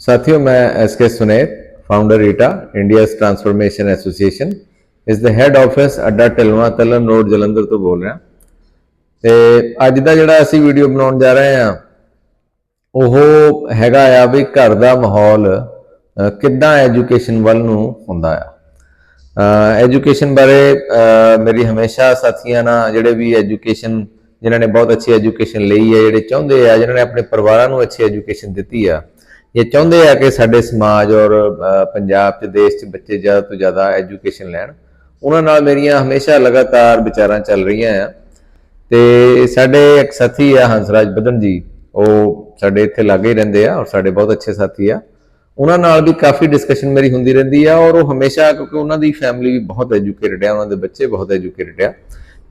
ਸਾਥੀਓ, ਮੈਂ S K Sunet founder ਈਟਾ ਇੰਡੀਆਜ਼ ਟਰਾਂਸਫਰਮੇਸ਼ਨ ਐਸੋਸੀਏਸ਼ਨ ਇਸ ਦਾ ਹੈੱਡ ਆਫਿਸ ਅੱਡਾ ਟਿਲਵਾ ਤਲਨ ਰੋਡ, ਜਲੰਧਰ ਤੋਂ ਬੋਲ ਰਿਹਾ। ਤੇ ਅੱਜ ਦਾ ਜਿਹੜਾ ਅਸੀਂ ਵੀਡੀਓ ਬਣਾਉਣ ਜਾ ਰਹੇ ਹਾਂ, ਉਹ ਹੈਗਾ ਆ ਵੀ ਘਰ ਦਾ ਮਾਹੌਲ ਕਿੱਦਾਂ ਐਜੂਕੇਸ਼ਨ ਵੱਲ ਨੂੰ ਹੁੰਦਾ ਆ। ਐਜੂਕੇਸ਼ਨ ਬਾਰੇ ਮੇਰੀ ਹਮੇਸ਼ਾ ਸਾਥੀਆਂ ਨਾਲ ਜਿਹੜੇ ਵੀ ਐਜੂਕੇਸ਼ਨ ਜਿਨ੍ਹਾਂ ਨੇ ਬਹੁਤ ਅੱਛੀ ਐਜੂਕੇਸ਼ਨ ਲਈ ਹੈ ਜਿਹੜੇ ਚਾਹੁੰਦੇ ਆ, ਜਿਨ੍ਹਾਂ ਨੇ ਆਪਣੇ ਪਰਿਵਾਰਾਂ ਨੂੰ ਅੱਛੀ ਐਜੂਕੇਸ਼ਨ ਦਿੱਤੀ ਆ ਇਹ ਚਾਹੁੰਦੇ ਆ ਕਿ ਸਾਡੇ ਸਮਾਜ ਔਰ ਪੰਜਾਬ 'ਚ ਦੇਸ਼ 'ਚ ਬੱਚੇ ਜ਼ਿਆਦਾ ਤੋਂ ਜ਼ਿਆਦਾ ਐਜੂਕੇਸ਼ਨ ਲੈਣ। ਉਹਨਾਂ ਨਾਲ ਮੇਰੀਆਂ ਹਮੇਸ਼ਾ ਲਗਾਤਾਰ ਵਿਚਾਰਾਂ ਚੱਲ ਰਹੀਆਂ ਆ। ਤੇ ਸਾਡੇ ਇੱਕ ਸਾਥੀ ਆ ਹੰਸਰਾਜ ਬਦਨ ਜੀ, ਉਹ ਸਾਡੇ ਇੱਥੇ ਲਾਗੇ ਹੀ ਰਹਿੰਦੇ ਆ ਔਰ ਸਾਡੇ ਬਹੁਤ ਅੱਛੇ ਸਾਥੀ ਆ। ਉਹਨਾਂ ਨਾਲ ਵੀ ਕਾਫੀ ਡਿਸਕਸ਼ਨ ਮੇਰੀ ਹੁੰਦੀ ਰਹਿੰਦੀ ਆ ਔਰ ਉਹ ਹਮੇਸ਼ਾ ਕਿਉਂਕਿ ਉਹਨਾਂ ਦੀ ਫੈਮਿਲੀ ਵੀ ਬਹੁਤ ਐਜੂਕੇਟਡ ਆ, ਉਹਨਾਂ ਦੇ ਬੱਚੇ ਬਹੁਤ ਐਜੂਕੇਟਡ ਆ।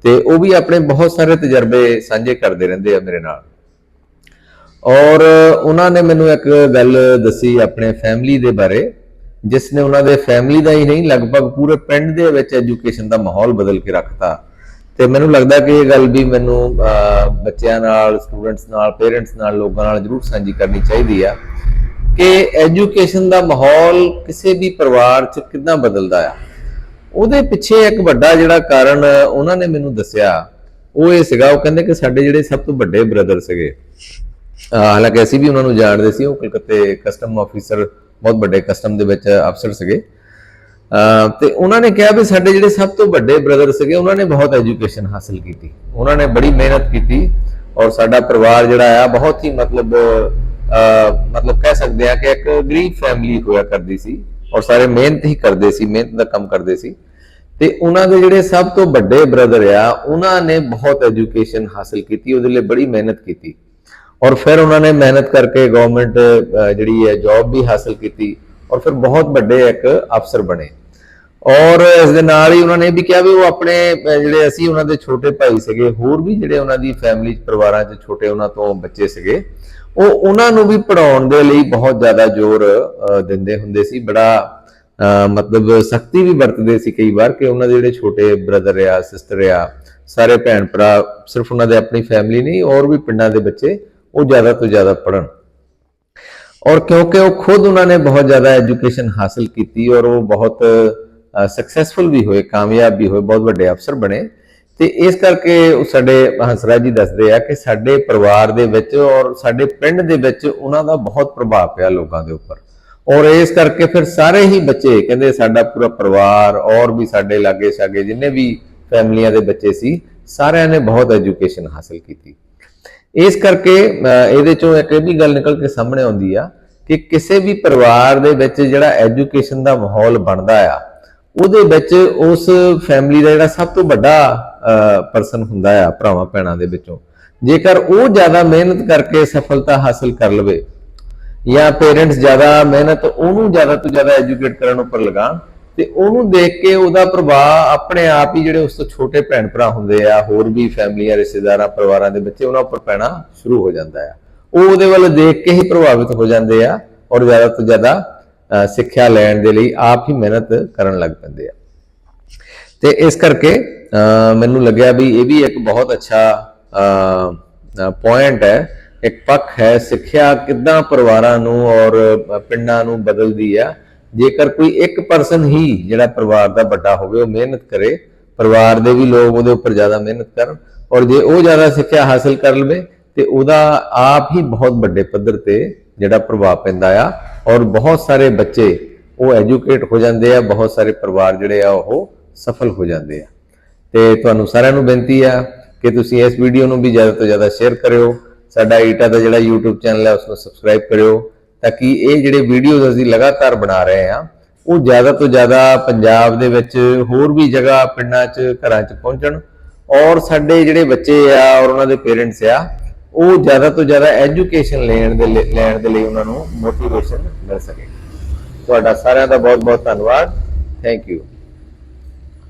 ਤੇ ਉਹ ਵੀ ਆਪਣੇ ਬਹੁਤ ਸਾਰੇ ਤਜਰਬੇ ਸਾਂਝੇ ਕਰਦੇ ਰਹਿੰਦੇ ਆ ਮੇਰੇ ਨਾਲ। ਔਰ ਉਹਨਾਂ ਨੇ ਮੈਨੂੰ ਇੱਕ ਗੱਲ ਦੱਸੀ ਆਪਣੇ ਫੈਮਿਲੀ ਦੇ ਬਾਰੇ, ਜਿਸ ਨੇ ਉਹਨਾਂ ਦੇ ਫੈਮਿਲੀ ਦਾ ਹੀ ਨਹੀਂ, ਲਗਭਗ ਪੂਰੇ ਪਿੰਡ ਦੇ ਵਿੱਚ ਐਜੂਕੇਸ਼ਨ ਦਾ ਮਾਹੌਲ ਬਦਲ ਕੇ ਰੱਖਤਾ। ਤੇ ਮੈਨੂੰ ਲੱਗਦਾ ਕਿ ਇਹ ਗੱਲ ਵੀ ਮੈਨੂੰ ਬੱਚਿਆਂ ਨਾਲ ਸਟੂਡੈਂਟਸ ਨਾਲ ਪੇਰੈਂਟਸ ਨਾਲ, ਲੋਕਾਂ ਨਾਲ ਜ਼ਰੂਰ ਸਾਂਝੀ ਕਰਨੀ ਚਾਹੀਦੀ ਆ ਕਿ ਐਜੂਕੇਸ਼ਨ ਦਾ ਮਾਹੌਲ ਕਿਸੇ ਵੀ ਪਰਿਵਾਰ 'ਚ ਕਿੱਦਾਂ ਬਦਲਦਾ ਆ। ਉਹਦੇ ਪਿੱਛੇ ਇੱਕ ਵੱਡਾ ਜਿਹੜਾ ਕਾਰਨ ਉਹਨਾਂ ਨੇ ਮੈਨੂੰ ਦੱਸਿਆ, ਉਹ ਇਹ ਸੀਗਾ, ਉਹ ਕਹਿੰਦੇ ਕਿ ਸਾਡੇ ਜਿਹੜੇ ਸਭ ਤੋਂ ਵੱਡੇ ਬ੍ਰਦਰ ਸੀਗੇ ਹਾਲਾਂਕਿ ਅਸੀਂ ਵੀ ਉਹਨਾਂ ਨੂੰ ਜਾਣਦੇ ਸੀ, ਉਹ ਕਲਕੱਤੇ ਕਸਟਮ ਆਫੀਸਰ ਬਹੁਤ ਵੱਡੇ ਕਸਟਮ ਦੇ ਵਿੱਚ ਅਫਸਰ ਸੀਗੇ। ਤੇ ਉਹਨਾਂ ਨੇ ਕਿਹਾ ਵੀ ਸਾਡੇ ਜਿਹੜੇ ਸਭ ਤੋਂ ਵੱਡੇ ਬ੍ਰਦਰ ਸੀਗੇ, ਉਹਨਾਂ ਨੇ ਬਹੁਤ ਐਜੂਕੇਸ਼ਨ ਹਾਸਲ ਕੀਤੀ। ਉਹਨਾਂ ਨੇ ਬੜੀ ਮਿਹਨਤ ਕੀਤੀ ਔਰ ਸਾਡਾ ਪਰਿਵਾਰ ਜਿਹੜਾ ਆ, ਬਹੁਤ ਹੀ ਮਤਲਬ ਮਤਲਬ ਕਹਿ ਸਕਦੇ ਆ ਕਿ ਇੱਕ ਗਰੀਬ ਫੈਮਿਲੀ ਹੋਇਆ ਕਰਦੀ ਸੀ ਔਰ ਸਾਰੇ ਮਿਹਨਤ ਹੀ ਕਰਦੇ ਸੀ, ਮਿਹਨਤ ਦਾ ਕੰਮ ਕਰਦੇ ਸੀ। ਤੇ ਉਹਨਾਂ ਦੇ ਜਿਹੜੇ ਸਭ ਤੋਂ ਵੱਡੇ ਬ੍ਰਦਰ ਆ, ਉਹਨਾਂ ਨੇ ਬਹੁਤ ਐਜੂਕੇਸ਼ਨ ਹਾਸਲ ਕੀਤੀ, ਉਹਦੇ ਲਈ ਬੜੀ ਮਿਹਨਤ ਕੀਤੀ। ਔਰ ਫਿਰ ਉਹਨਾਂ ਨੇ ਮਿਹਨਤ ਕਰਕੇ ਗਵਰਨਮੈਂਟ ਜਿਹੜੀ ਹੈ ਜੌਬ ਵੀ ਹਾਸਲ ਕੀਤੀ ਔਰ ਫਿਰ ਬਹੁਤ ਵੱਡੇ ਇੱਕ ਅਫਸਰ ਬਣੇ। ਔਰ ਇਸ ਦੇ ਨਾਲ ਹੀ ਉਹਨਾਂ ਨੇ ਵੀ ਕਿਹਾ ਵੀ ਉਹ ਆਪਣੇ ਜਿਹੜੇ ਅਸੀਂ ਉਹਨਾਂ ਦੇ ਛੋਟੇ ਭਾਈ ਸੀਗੇ ਹੋਰ ਵੀ ਜਿਹੜੇ ਉਹਨਾਂ ਦੀ ਫੈਮਿਲੀ ਪਰਿਵਾਰਾਂ 'ਚ ਛੋਟੇ ਉਹਨਾਂ ਤੋਂ ਬੱਚੇ ਸੀਗੇ ਉਹ ਉਹਨਾਂ ਨੂੰ ਵੀ ਪੜਾਉਣ ਦੇ ਲਈ ਬਹੁਤ ਜ਼ਿਆਦਾ ਜ਼ੋਰ ਦਿੰਦੇ ਹੁੰਦੇ ਸੀ। ਬੜਾ ਅਹ, ਮਤਲਬ ਸਖਤੀ ਵੀ ਵਰਤਦੇ ਸੀ ਕਈ ਵਾਰ ਕਿ ਉਹਨਾਂ ਦੇ ਜਿਹੜੇ ਛੋਟੇ ਬ੍ਰਦਰ ਆ ਸਿਸਟਰ ਆ ਸਾਰੇ ਭੈਣ ਭਰਾ ਸਿਰਫ ਉਹਨਾਂ ਦੇ ਆਪਣੀ ਫੈਮਿਲੀ ਨਹੀਂ ਔਰ ਵੀ ਪਿੰਡਾਂ ਦੇ ਬੱਚੇ ਉਹ ਜ਼ਿਆਦਾ ਤੋਂ ਜ਼ਿਆਦਾ ਪੜਨ ਔਰ ਕਿਉਂਕਿ ਉਹ ਖੁਦ ਉਹਨਾਂ ਨੇ ਬਹੁਤ ਜ਼ਿਆਦਾ ਐਜੂਕੇਸ਼ਨ ਹਾਸਲ ਕੀਤੀ ਔਰ ਉਹ ਬਹੁਤ ਸਕਸੈਸਫੁਲ ਵੀ ਹੋਏ, ਕਾਮਯਾਬ ਵੀ ਹੋਏ, ਬਹੁਤ ਵੱਡੇ ਅਫਸਰ ਬਣੇ। ਤੇ ਇਸ ਕਰਕੇ ਉਹ ਸਾਡੇ ਹੰਸਰਾਜ ਜੀ ਦੱਸਦੇ ਆ ਕਿ ਸਾਡੇ ਪਰਿਵਾਰ ਦੇ ਵਿੱਚ ਔਰ ਸਾਡੇ ਪਿੰਡ ਦੇ ਵਿੱਚ ਉਹਨਾਂ ਦਾ ਬਹੁਤ ਪ੍ਰਭਾਵ ਪਿਆ ਲੋਕਾਂ ਦੇ ਉੱਪਰ। ਔਰ ਇਸ ਕਰਕੇ ਫਿਰ ਸਾਰੇ ਹੀ ਬੱਚੇ ਕਹਿੰਦੇ ਸਾਡਾ ਪੂਰਾ ਪਰਿਵਾਰ ਔਰ ਵੀ ਸਾਡੇ ਲਾਗੇ ਛਾਗੇ ਜਿੰਨੇ ਵੀ ਫੈਮਲੀਆਂ ਦੇ ਬੱਚੇ ਸੀ, ਸਾਰਿਆਂ ਨੇ ਬਹੁਤ ਐਜੂਕੇਸ਼ਨ ਹਾਸਲ ਕੀਤੀ। ਇਸ ਕਰਕੇ ਇਹਦੇ ਚੋਂ ਇੱਕ ਇਹ ਵੀ ਗੱਲ ਨਿਕਲ ਕੇ ਸਾਹਮਣੇ ਆਉਂਦੀ ਆ ਕਿ ਕਿਸੇ ਵੀ ਪਰਿਵਾਰ ਦੇ ਵਿੱਚ ਜਿਹੜਾ ਐਜੂਕੇਸ਼ਨ ਦਾ ਮਾਹੌਲ ਬਣਦਾ ਆ, ਉਹਦੇ ਵਿੱਚ ਉਸ ਫੈਮਿਲੀ ਦਾ ਜਿਹੜਾ ਸਭ ਤੋਂ ਵੱਡਾ ਪਰਸਨ ਹੁੰਦਾ ਆ, ਭਰਾਵਾਂ ਭੈਣਾਂ ਦੇ ਵਿੱਚੋਂ। ਜੇਕਰ ਉਹ ਜ਼ਿਆਦਾ ਮਿਹਨਤ ਕਰਕੇ ਸਫਲਤਾ ਹਾਸਲ ਕਰ ਲਵੇ ਜਾਂ ਪੇਰੈਂਟਸ ਜ਼ਿਆਦਾ ਮਿਹਨਤ ਉਹਨੂੰ ਜ਼ਿਆਦਾ ਤੋਂ ਜ਼ਿਆਦਾ ਐਜੂਕੇਟ ਕਰਨ ਉੱਪਰ ਲਗਾਉਣ ਤੇ ਉਹਨੂੰ ਦੇਖ ਕੇ ਉਹਦਾ ਪ੍ਰਭਾਵ ਆਪਣੇ ਆਪ ਹੀ ਜਿਹੜੇ ਉਸ ਤੋਂ ਛੋਟੇ ਭੈਣ ਭਰਾ ਹੁੰਦੇ ਆ ਹੋਰ ਵੀ ਫੈਮਲੀਆਂ ਰਿਸ਼ਤੇਦਾਰਾਂ ਪਰਿਵਾਰਾਂ ਦੇ ਬੱਚੇ ਉਹਨਾਂ ਉੱਪਰ ਪੈਣਾ ਸ਼ੁਰੂ ਹੋ ਜਾਂਦਾ ਆ। ਉਹ ਉਹਦੇ ਵੱਲ ਦੇਖ ਕੇ ਹੀ ਪ੍ਰਭਾਵਿਤ ਹੋ ਜਾਂਦੇ ਆ ਔਰ ਜ਼ਿਆਦਾ ਤੋਂ ਜ਼ਿਆਦਾ ਸਿੱਖਿਆ ਲੈਣ ਦੇ ਲਈ ਆਪ ਹੀ ਮਿਹਨਤ ਕਰਨ ਲੱਗ ਪੈਂਦੇ ਆ। ਤੇ ਇਸ ਕਰਕੇ ਅਹ, ਮੈਨੂੰ ਲੱਗਿਆ ਵੀ ਇਹ ਵੀ ਇੱਕ ਬਹੁਤ ਅੱਛਾ ਪੁਆਇੰਟ ਹੈ। ਇੱਕ ਪੱਖ ਹੈ ਸਿੱਖਿਆ ਕਿੱਦਾਂ ਪਰਿਵਾਰਾਂ ਨੂੰ ਔਰ ਪਿੰਡਾਂ ਨੂੰ ਬਦਲਦੀ ਆ। ਜੇਕਰ ਕੋਈ ਇੱਕ ਪਰਸਨ ਹੀ ਜਿਹੜਾ ਪਰਿਵਾਰ ਦਾ ਵੱਡਾ ਹੋਵੇ, ਉਹ ਮਿਹਨਤ ਕਰੇ, ਪਰਿਵਾਰ ਦੇ ਵੀ ਲੋਕ ਉਹਦੇ ਉੱਪਰ ਜ਼ਿਆਦਾ ਮਿਹਨਤ ਕਰਨ ਔਰ ਜੇ ਉਹ ਜ਼ਿਆਦਾ ਸਿੱਖਿਆ ਹਾਸਲ ਕਰ ਲਵੇ, ਤੇ ਉਹਦਾ ਆਪ ਹੀ ਬਹੁਤ ਵੱਡੇ ਪੱਧਰ ਤੇ ਜਿਹੜਾ ਪ੍ਰਭਾਵ ਪੈਂਦਾ ਆ ਔਰ ਬਹੁਤ ਸਾਰੇ ਬੱਚੇ ਉਹ ਐਜੂਕੇਟ ਹੋ ਜਾਂਦੇ ਆ, ਬਹੁਤ ਸਾਰੇ ਪਰਿਵਾਰ ਜਿਹੜੇ ਆ ਉਹ ਸਫਲ ਹੋ ਜਾਂਦੇ ਆ। ਤੇ ਤੁਹਾਨੂੰ ਸਾਰਿਆਂ ਨੂੰ ਬੇਨਤੀ ਆ ਕਿ ਤੁਸੀਂ ਇਸ ਵੀਡੀਓ ਨੂੰ ਵੀ ਜ਼ਿਆਦਾ ਤੋਂ ਜ਼ਿਆਦਾ ਸ਼ੇਅਰ ਕਰਿਓ, ਸਾਡਾ ਈਟਾ ਦਾ ਜਿਹੜਾ YouTube ਚੈਨਲ ਹੈ ਉਸ ਨੂੰ ਸਬਸਕ੍ਰਾਈਬ ਕਰਿਓ ਤਾਂ ਕਿ ਇਹ ਜਿਹੜੇ ਵੀਡੀਓਜ਼ ਅਸੀਂ ਲਗਾਤਾਰ ਬਣਾ ਰਹੇ ਆ ਉਹ ਜ਼ਿਆਦਾ ਤੋਂ ਜ਼ਿਆਦਾ ਪੰਜਾਬ ਦੇ ਵਿੱਚ ਹੋਰ ਵੀ ਜਗ੍ਹਾ ਪਿੰਡਾਂ 'ਚ, ਘਰਾਂ 'ਚ ਪਹੁੰਚਣ ਔਰ ਸਾਡੇ ਜਿਹੜੇ ਬੱਚੇ ਆ ਔਰ ਉਹਨਾਂ ਦੇ ਪੇਰੈਂਟਸ ਆ, ਉਹ ਜ਼ਿਆਦਾ ਤੋਂ ਜ਼ਿਆਦਾ ਐਜੂਕੇਸ਼ਨ ਲੈਣ ਦੇ ਲਈ ਲੈਣ ਦੇ ਲਈ ਉਹਨਾਂ ਨੂੰ ਮੋਟੀਵੇਸ਼ਨ ਮਿਲ ਸਕੇ। ਤੁਹਾਡਾ ਸਾਰਿਆਂ ਦਾ ਬਹੁਤ ਬਹੁਤ ਧੰਨਵਾਦ। Thank you